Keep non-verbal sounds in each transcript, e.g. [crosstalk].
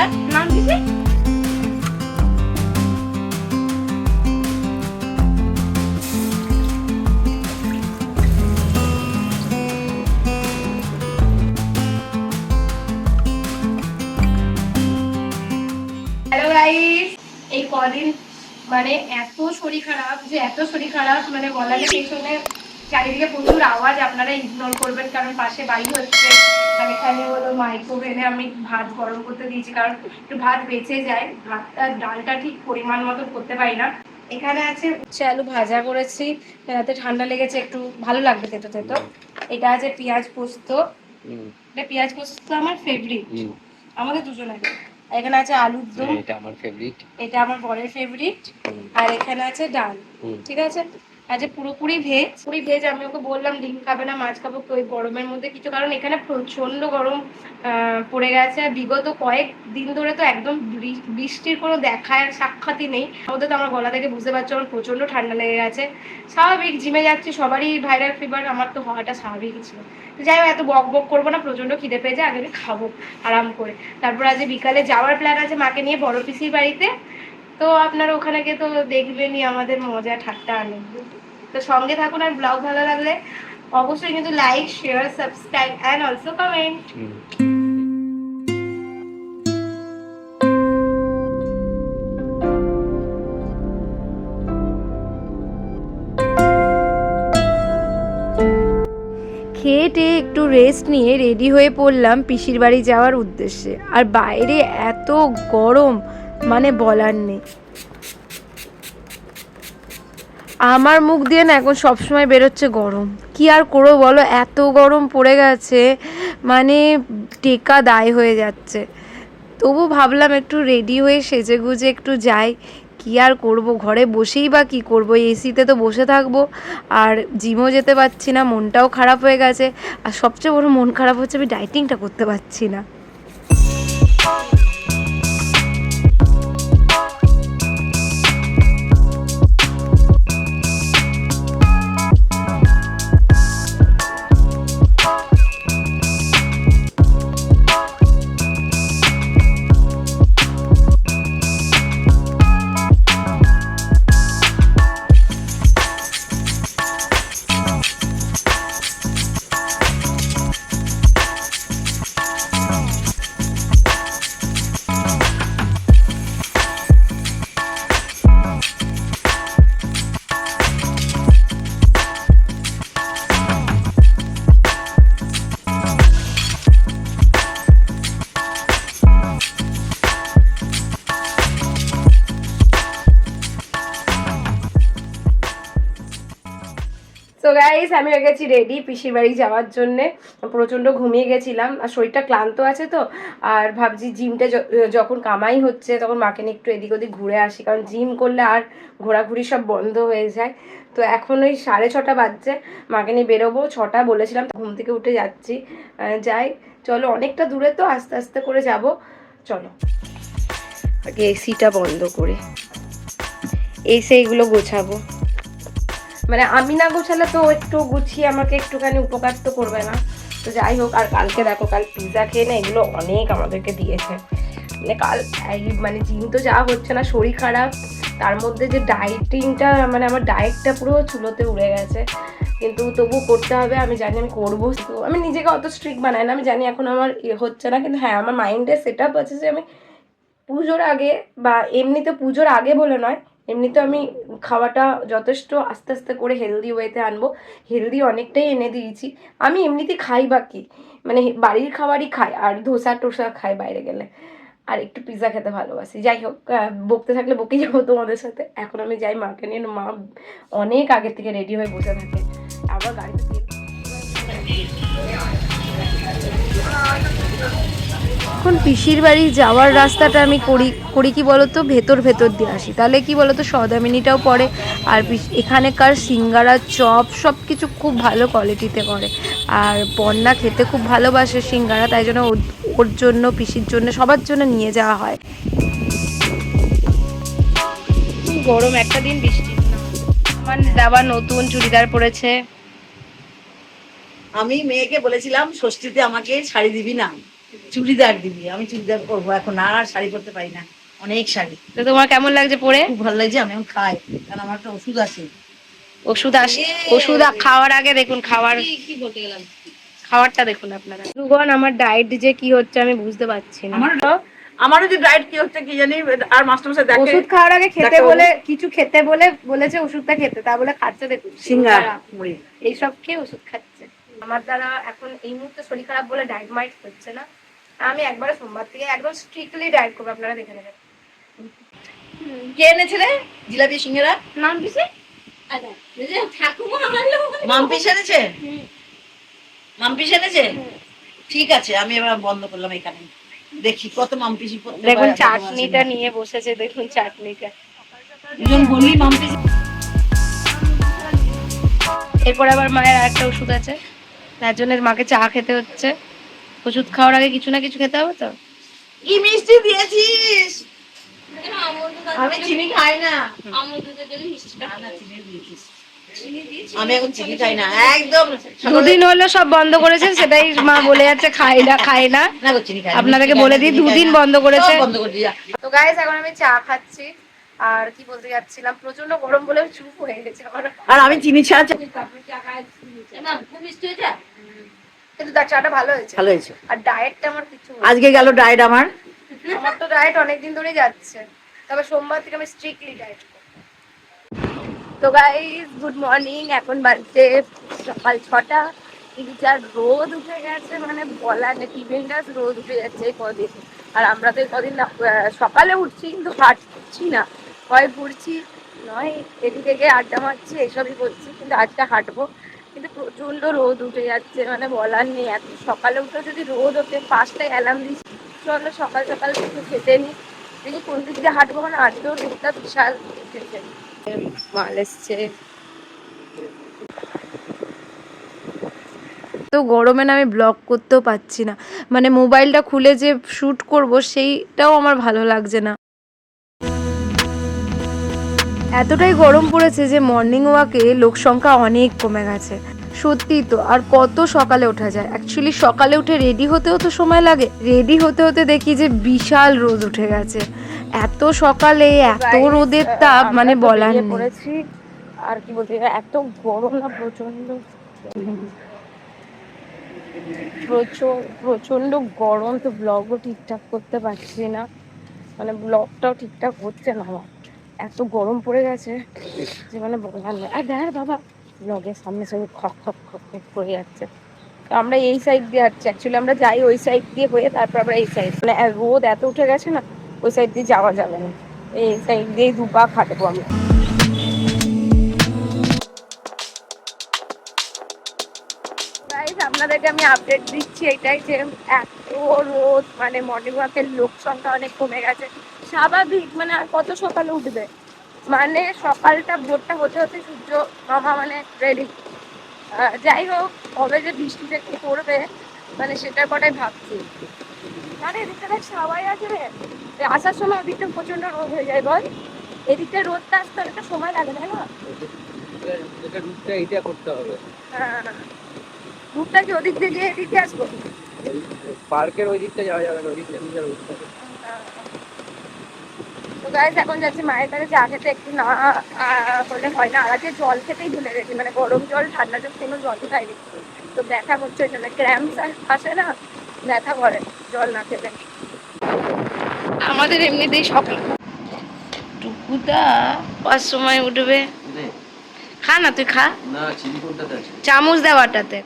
দাদা নাম দিছে এই কদিন মানে এত শরীর খারাপ যে এত শরীর খারাপ মানে বলার পেছনে চারিদিকে প্রচুর আওয়াজ আপনারা ইগনোর করবেন কারণ পাশে বাড়ি হচ্ছে। আর এখানে হলো মাইক্রোওভেনে আমি ভাত গরম করতে দিয়েছি কারণ একটু ভাত বেঁচে যায় ভাতটা ডালটা ঠিক পরিমাণ মতো করতে পারি না। এখানে আছে উচ্ছে আলু ভাজা করেছি রাতে ঠান্ডা লেগেছে একটু ভালো লাগবে তেতো তেতো। এটা আছে পেঁয়াজ পোস্ত। এটা পেঁয়াজ পোস্ত আমার ফেভারিট আমাদের দুজনের। আর এখানে আছে আলুর দম। এটা আমার ফেভারিট এটা আমার বরের ফেভারিট আর এখানে আছে ডাল। ঠিক আছে? আজ পুরোপুরি ভেজ পুরি ভেজ, আমি ওকে বললাম ডিম খাবে না, মাছ খাব ওই গরমের মধ্যে কিছু, কারণ এখানে প্রচণ্ড গরম পড়ে গেছে। বিগত কয়েক দিন ধরে তো একদম বৃষ্টির কোনো দেখায় সাক্ষাৎই নেই। ওদের তো আমার গলা থেকে বুঝতে পারছ, আমার প্রচণ্ড ঠান্ডা লেগে গেছে। স্বাভাবিক, জিমে যাচ্ছি, সবারই ভাইরাল ফিভার আমার তো হওয়াটা স্বাভাবিকই ছিল। যাই হোক, এত বক বক করব না প্রচণ্ড খিদে পেয়েছে, আগে আমি খাব, আরাম করে। তারপর আজ বিকালে যাওয়ার প্ল্যান আছে মাকে নিয়ে, বড় পিসির বাড়িতে। তো আপনারা ওখানে গিয়ে তো দেখবেনই আমাদের মজা, ঠাট্টা আনন্দ। তো সঙ্গে থাকুন আর ব্লগ ভালো লাগলে অবশ্যই কিন্তু like share subscribe and also comment খেয়ে টেয়ে একটু রেস্ট নিয়ে রেডি হয়ে পড়লাম পিসির বাড়ি যাওয়ার উদ্দেশ্যে। আর বাইরে এত গরম মানে বলার নেই। আমার মুখ দিয়ে না এখন সবসময় বেরোচ্ছে গরম। কি আর করব বলো? এত গরম পড়ে গেছে মানে টেকা দায় হয়ে যাচ্ছে। তবু ভাবলাম একটু রেডি হয়ে সেজে গুজে একটু যাই। কি আর করব? ঘরে বসেই বা কি করব? এসিতে তো বসে থাকব। আর জিমও যেতে পারছি না, মনটাও খারাপ হয়ে গেছে। আর সবচেয়ে বড় মন খারাপ হচ্ছে আমি ডাইটিংটা করতে পারছি না। আমি হয়ে গেছি রেডি পিসির বাড়ি যাওয়ার জন্যে। প্রচণ্ড ঘুমিয়ে গেছিলাম, আর শরীরটা ক্লান্ত আছে তো। আর ভাবছি জিমটা যখন কামাই হচ্ছে তখন মাকে নিয়ে একটু এদিক ওদিক ঘুরে আসি, কারণ জিম করলে আর ঘোরাঘুরি সব বন্ধ হয়ে যায়। তো এখন ওই সাড়ে ছটা বাজছে, মাকে নিয়ে বেরোবো, ছটা বলেছিলাম ঘুম থেকে উঠে যাচ্ছি। যাই, চলো অনেকটা দূরে তো, আস্তে আস্তে করে যাব। চলো। আগে এসিটা বন্ধ করে। এসে এগুলো গোছাবো। মানে আমি না গোছালে তো একটু গুছিয়ে আমাকে একটুখানি উপকার তো করবে না। তো যাই হোক, আর কালকে দেখো, কাল পিৎজা খেয়ে না এগুলো অনেক আমাদেরকে দিয়েছে। মানে কাল মানে জিম তো যা হচ্ছে না, শরীর খারাপ। তার মধ্যে যে ডায়েটিংটা মানে আমার ডায়েটটা পুরো চুলোতে উড়ে গেছে। কিন্তু তবু করতে হবে, আমি জানি আমি করব তো আমি নিজেকে অত স্ট্রিক্ট বানাই না, আমি জানি এখন আমার ইয়ে হচ্ছে না, কিন্তু হ্যাঁ আমার মাইন্ডে সেট আপ আছে যে আমি পুজোর আগে বা এমনিতে পুজোর আগে বলে নয় এমনিতে আমি খাওয়াটা যথেষ্ট আস্তে আস্তে করে হেলদি ওয়েতে আনব। হেলদি অনেকটাই এনে দিয়েছি। আমি এমনিতে খাই বা কি মানে বাড়ির খাবারই খাই, আর ধোসা টোসা খাই বাইরে গেলে। আর একটু পিৎজা খেতে ভালোবাসি। যাই হোক বকতে থাকলে বকে যাব তোমাদের সাথে। এখন আমি যাই মাকে নিয়ে। মা অনেক আগের থেকে রেডি হয়ে বসে থাকে। আবার গাড়িতে এখন পিসির বাড়ি যাওয়ার রাস্তাটা আমি করি করি কি বলতো? ভেতর ভেতর দিয়ে আসি। তাহলে কি বলতো? সদামিনিটাও পড়ে আর পিস- এখানেকার সিঙ্গারা চপ সব কিছু খুব ভালো কোয়ালিটিতে করে। আর বন্যা খেতে খুব ভালোবাসে সিঙ্গারা তাই জন্য ওর- ওর জন্য পিসির জন্য সবার জন্য নিয়ে যাওয়া হয়। খুব গরম একটা দিন বৃষ্টি। আমার দাবা নতুন চুড়িদার পরেছে। আমি মেয়েকে বলেছিলাম ষষ্ঠীতে আমাকে শাড়ি দিবি না। চুড়িদার দিবি আমি চুড়িদার পরবো এখন আর শাড়ি পরতে পারি না অনেক শাড়ি। তো তোমার কেমন লাগছে পরে? খুব ভালো লাগছে আমি এখন খাই কারণ আমার একটা ওষুধ আছে। ওষুধ আস ওষুধ খাওয়ার আগে দেখুন খাওয়ার কি বলতে গেলাম? খাবারটা দেখুন আপনারা। আমার ডায়েট যে কি হচ্ছে আমি বুঝতে পারছি না। আমার আমারও যে ডায়েট কি হচ্ছে কি জানি আর মাস্টার মশাই দেখে ওষুধ খাওয়ার আগে খেতে বলে কিছু খেতে বলে বলেছে ওষুধটা খেতে তা বলে খাচ্ছে দেখুন। সিঙ্গারা মুড়ি। এইসব খেয়ে ওষুধ খাচ্ছে। আমার দ্বারা এখন এই মুহূর্তে শরীর খারাপ বলে ডায়েট মাইট হচ্ছে না। আমি একবার সোমবার থেকে একদম স্ট্রিক্টলি ডায়েট করব আপনারা দেখে নেবেন। কে এনেছিলে? জিলাপি সিঙ্গারা? নাম দিছে মামপিস এনেছে? মামপিস এনেছে? ঠিক আছে আমি এবার বন্ধ করলাম এখানে। দেখি কত মামপিসি দেখুন চাটনিটা নিয়ে বসেছে দেখুন চাটনিটা। দুজন বললি মামপিস এরপর আবার মায়ের আর একটা ওষুধ আছে। তার জন্য মাকে চা খেতে হচ্ছে। ওষুধ খাওয়ার আগে কিছু না কিছু খেতে হবে তো? কি মিষ্টি দিয়েছিস? আমি চিনি খাই না। আমি এখন চিনি খাই না। একদম দুদিন হলো সব বন্ধ করেছেন সেটাই মা বলে যাচ্ছে খাই না খাই না। আপনাদেরকে বলে দিই দুদিন বন্ধ করেছে তো গাইস এখন আমি চা খাচ্ছি। আর কি বলতে যাচ্ছিলাম প্রচণ্ড গরম বলে চুপ হয়ে গেছে আমার। আর আমি চিনি ছাড়া চা- কিন্তু তার চাটা ভালো হয়েছে। ভালো হয়েছে। আর ডায়েটটা আমার কিছু আজকে গেল ডায়েট আমার। [laughs] আমার তো ডায়েট অনেকদিন ধরেই যাচ্ছে। তবে সোমবার থেকে আমি স্ট্রিক্টলি ডায়েট তো গাইস গুড মর্নিং এখন বাজছে সকাল ছটা। কিন্তু যা রোদ উঠে গেছে মানে বলার নেই। টিফিনটাস রোদ উঠে যাচ্ছে এই কদিন। আর আমরা তো এই কদিন সকালে উঠছি কিন্তু হাঁটছি না। হয় ঘুরছি নয় এদিকে থেকে আড্ডা মারছি এসবই করছি। কিন্তু আজকে হাঁটবো। কিন্তু প্রচণ্ড রোদ উঠে যাচ্ছে মানে বলার নেই। এত সকালে উঠে যদি রোদ ওঠে, পাঁচটায় অ্যালার্ম দিচ্ছি চলো সকাল সকাল একটু খেতে নি দেখি কোন দিক দিয়ে হাঁটবো মানে আজকেও রোদটা বিশাল উঠেছে। মাল এসছে। তো গরমে না আমি ব্লগ করতেও পাচ্ছি না। মানে মোবাইলটা খুলে যে শ্যুট করব, সেইটাও আমার ভালো লাগছে না। এতটাই গরম পড়েছে যে মর্নিং ওয়াকে লোক সংখ্যা অনেক কমে গেছে। সত্যি তো আর কত সকালে ওঠা যায়? অ্যাকচুয়ালি সকালে উঠে রেডি হতেও তো সময় লাগে। রেডি হতে হতে দেখি যে বিশাল রোদ উঠে গেছে। এত সকালে এত রোদের তাপ মানে বলার নেই। পড়েছি। আর কি বলতে এত গরম না প্রচণ্ড প্রচণ্ড গরম তো ব্লগও ঠিকঠাক করতে পারছি না। মানে ব্লগটাও ঠিকঠাক হচ্ছে না আমার। এত গরম পড়ে গেছে যে মানে বলার নেই আর দেখ বাবা ব্লগের সামনে সব খক খক খক খক করে যাচ্ছে। তো আমরা এই সাইড দিয়ে যাচ্ছি। অ্যাকচুয়ালি আমরা যাই ওই সাইড দিয়ে হয়ে তারপর আমরা এই সাইড মানে রোদ এত উঠে গেছে না, ওই সাইড দিয়ে যাওয়া যাবে না। এই সাইড দিয়েই দুপা খাটবো আমরা। আপনাদেরকে আমি আপডেট দিচ্ছি এটাই যে, এত রোদ মানে মর্নিং ওয়াকের লোক সংখ্যা অনেক কমে গেছে। স্বাভাবিক মানে আর কত সকালে উঠবে? মানে সকালটা ভোরটা হতে হতে সূর্য মামা মানে রেডি যাই হোক কবে যে বৃষ্টিটা কি পড়বে মানে সেটার কটাই ভাবছি। মানে এদিকটা দেখ সবাই আছে রে। আসার সময় ওদিকটা প্রচণ্ড রোদ হয়ে যায় বল। এদিকটা রোদটা আসতে অনেকটা সময় লাগে তাই না? এটা রুটটা করতে হবে। হ্যাঁ। রুটটা কি ওদিক দিয়ে এদিকে আসব? পার্কের ওই দিকটা যাওয়া যাবে না ওই দিকটা তো গাইস এখন যাচ্ছি মায়ের কাছে চা খেতে একটু না হলে হয় না। আর আজকে জল খেতেই ভুলে গেছি মানে গরম জল ঠান্ডা জল কোনো জলই খাইনি তো ব্যথা করছে ওই জন্য ক্র্যাম্পস আসে না ব্যথা করে জল না খেলে আমাদের এমনিতেই সকাল। টুকুদা পাঁচ সময় উঠবে। খা না তুই খা। না চিনি কোনটাতে আছে? চামচ দেওয়াটাতে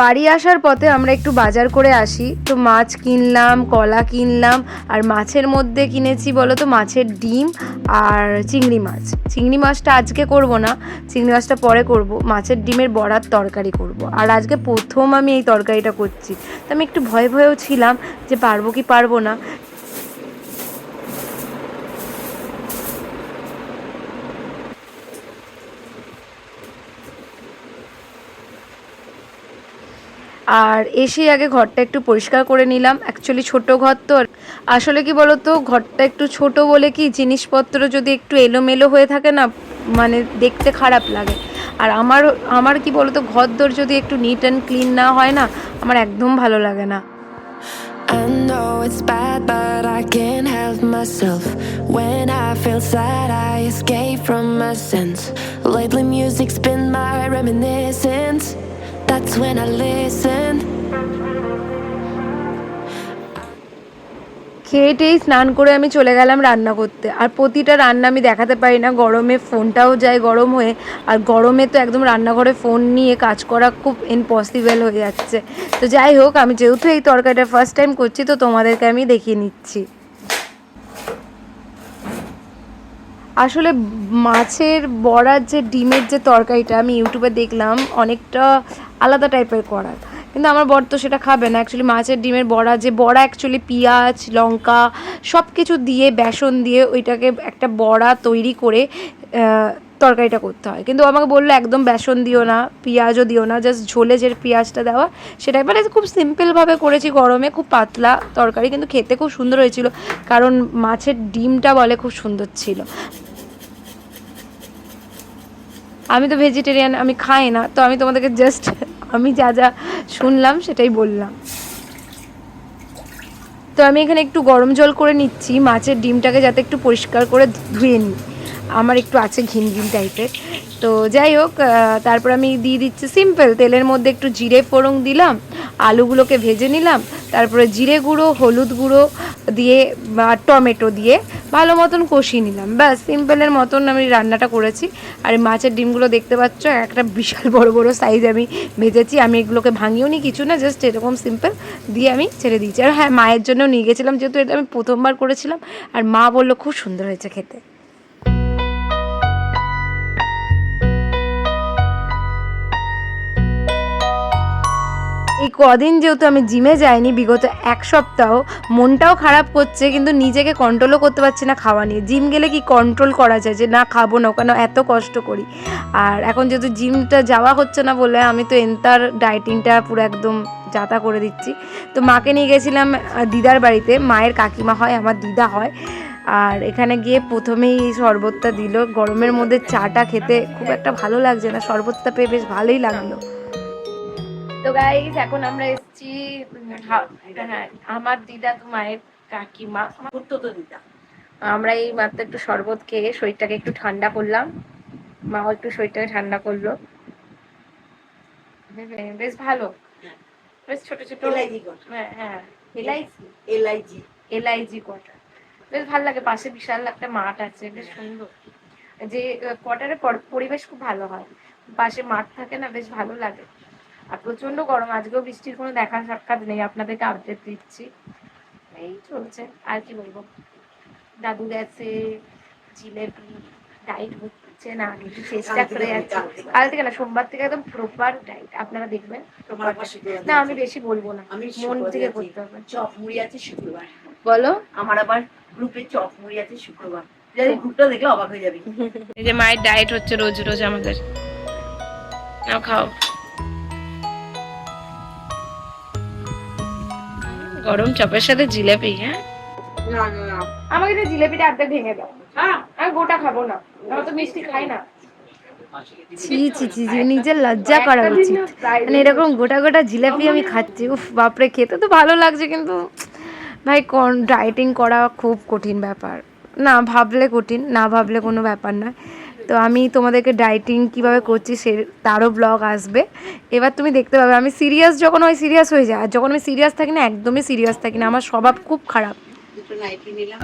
বাড়ি আসার পথে আমরা একটু বাজার করে আসি। তো মাছ কিনলাম, কলা কিনলাম, আর মাছের মধ্যে কিনেছি বলো তো মাছের ডিম আর চিংড়ি মাছ। চিংড়ি মাছটা আজকে করব না, চিংড়ি মাছটা পরে করব। মাছের ডিমের বড়ার তরকারি করব। আর আজকে প্রথম আমি এই তরকারিটা করছি। তো আমি একটু ভয় ভয়েও ছিলাম যে পারব কি পারব না। আর এসেই আগে ঘরটা একটু পরিষ্কার করে নিলাম অ্যাকচুয়ালি ছোট ঘর তো আসলে কি বলতো ঘরটা একটু ছোট বলে কি জিনিসপত্র যদি একটু এলোমেলো হয়ে থাকে না মানে দেখতে খারাপ লাগে আর আমার আমার কি বলতো ঘর দোর যদি একটু নিট অ্যান্ড ক্লিন না হয় না আমার একদম ভালো লাগে না I know it's bad, but I can't help myself. When I feel sad, I escape from my. Lately, music's been my reminiscence. That's when I listen. খেয়ে টেয়ে স্নান করে আমি চলে গেলাম রান্না করতে। আর প্রতিটা রান্না আমি দেখাতে পারি না। গরমে ফোনটাও যায় গরম হয়ে। আর গরমে তো একদম রান্নাঘরে ফোন নিয়ে কাজ করা খুব ইম্পসিবল হয়ে যাচ্ছে। তো যাই হোক, আমি যেহেতু এই তরকারিটা ফার্স্ট টাইম করছি, তো তোমাদেরকে আমি দেখিয়ে নিচ্ছি। আসলে মাছের বড়ার যে ডিমের যে তরকারিটা আমি ইউটিউবে দেখলাম, অনেকটা আলাদা টাইপের করার। কিন্তু আমার বর তো সেটা খাবে না। অ্যাকচুয়ালি মাছের ডিমের বড়া, যে বড়া অ্যাকচুয়ালি পেঁয়াজ, লঙ্কা সব কিছু দিয়ে, বেসন দিয়ে ওইটাকে একটা বড়া তৈরি করে তরকারিটা করতে হয়। কিন্তু আমাকে বলল, একদম বেসন দিও না, পেঁয়াজও দিও না জাস্ট ঝোলে যে পেঁয়াজটা দেওয়া, সেটাই। মানে খুব সিম্পলভাবে করেছি গরমে, খুব পাতলা তরকারি, কিন্তু খেতে খুব সুন্দর হয়েছিল, কারণ মাছের ডিমটা বলে খুব সুন্দর ছিল। আমি তো ভেজিটেরিয়ান আমি খাই না, তো আমি তোমাদেরকে জাস্ট আমি যা যা শুনলাম সেটাই বললাম। তো আমি এখানে একটু গরম জল করে নিচ্ছি, মাছের ডিমটাকে যাতে একটু পরিষ্কার করে ধুয়ে নিই। আমার একটু আছে ঘিন ঘিন টাইপের তো যাই হোক তারপর আমি দিয়ে দিচ্ছি সিম্পল তেলের মধ্যে একটু জিরে ফোড়ং দিলাম, আলুগুলোকে ভেজে নিলাম, তারপরে জিরে গুঁড়ো, হলুদ গুঁড়ো দিয়ে বা টমেটো দিয়ে ভালো মতন কষিয়ে নিলাম। ব্যাস সিম্পলের মতন আমি রান্নাটা করেছি। আর মাছের ডিমগুলো দেখতে পাচ্ছ, একটা বিশাল বড় বড় সাইজ আমি ভেজেছি। আমি এগুলোকে ভাঙিও নি কিছু না জাস্ট এরকম সিম্পল দিয়ে আমি ছেড়ে দিয়েছি। আর হ্যাঁ মায়ের জন্য নিয়ে গেছিলাম, যেহেতু এটা আমি প্রথমবার করেছিলাম। আর মা বলল, খুব সুন্দর হয়েছে খেতে। এই কদিন যেহেতু আমি জিমে যাইনি, বিগত এক সপ্তাহ মনটাও খারাপ করছে, কিন্তু নিজেকে কন্ট্রোলও করতে পারছি না খাওয়া নিয়ে। জিম গেলে কি কন্ট্রোল করা যায় যে, না, খাব না, কেন? এত কষ্ট করি। আর এখন যেহেতু জিমটা যাওয়া হচ্ছে না বলে আমি তো এন্তার ডায়েটিংটা পুরো একদম যাতা করে দিচ্ছি। তো মাকে নিয়ে গেছিলাম দিদার বাড়িতে। মায়ের কাকিমা হয়, আমার দিদা হয়। আর এখানে গিয়ে প্রথমেই এই শরবতটা দিল। গরমের মধ্যে চাটা খেতে খুব একটা ভালো লাগছে না। শরবতটা পেয়ে বেশ ভালোই লাগল। তো গাইস এখন আমরা এসেছি হ্যাঁ আমার দিদা তো মায়ের কাকিমা। তো দিদা আমরা এই মাত্র একটু শরবত খেয়ে শরীরটাকে একটু ঠান্ডা করলাম। মাও একটু শরীরটাকে ঠান্ডা করল। বেশ ভালো। বেশ ছোট ছোট। এলাইজি হ্যাঁ হ্যাঁ। LIG quarter. বেশ ভালো লাগে পাশে বিশাল একটা মাঠ আছে বেশ সুন্দর। যে কোয়ার্টারের পরিবেশ খুব ভালো হয়। পাশে মাঠ থাকে না বেশ ভালো লাগে। আর প্রচণ্ড গরম আজকেও বৃষ্টির কোনো দেখা সাক্ষাৎ নেই আপনাদেরকে আপডেট দিচ্ছি। এই চলছে আর কি বলব? দাদু গেছে জিলেপি ডাইট হচ্ছে না একটু চেষ্টা করে যাচ্ছে কাল থেকে। না সোমবার থেকে একদম প্রপার ডাইট আপনারা দেখবেন। না আমি বেশি বলব না আমি মন থেকে। করতে হবে। চপ মুড়ি আছে শুক্রবার। বলো? আমার আবার গ্রুপে চপ মুড়ি আছে শুক্রবার। যদি গ্রুপটা দেখলে অবাক হয়ে যাবি। এই যে মায়ের ডায়েট হচ্ছে রোজ রোজ আমাদের। নাও খাও। গরম চপের সাথে জিলেপি হ্যাঁ? না না আমাকে তো জিলেপিটা আর্ধেক ভেঙে দাও। হ্যাঁ। আমি গোটা খাব না। আমি তো মিষ্টি খাই না। ছি ছি ছি ছি নিজের লজ্জা করা উচিত। মানে এরকম গোটা গোটা জিলাপি আমি খাচ্ছি। উফ বাপরে খেতে তো ভালো লাগছে কিন্তু ভাই কোন ডায়েটিং করা খুব কঠিন ব্যাপার। না ভাবলে কঠিন না ভাবলে কোনো ব্যাপার নয়। তো আমি তোমাদেরকে ডাইটিং কীভাবে করছি সে, তারও ব্লগ আসবে। এবার তুমি দেখতে পাবে, আমি সিরিয়াস যখন ওই সিরিয়াস হয়ে যায়। আর যখন আমি সিরিয়াস থাকি না, একদমই সিরিয়াস থাকি না। আমার স্বভাব খুব খারাপ। নিলাম।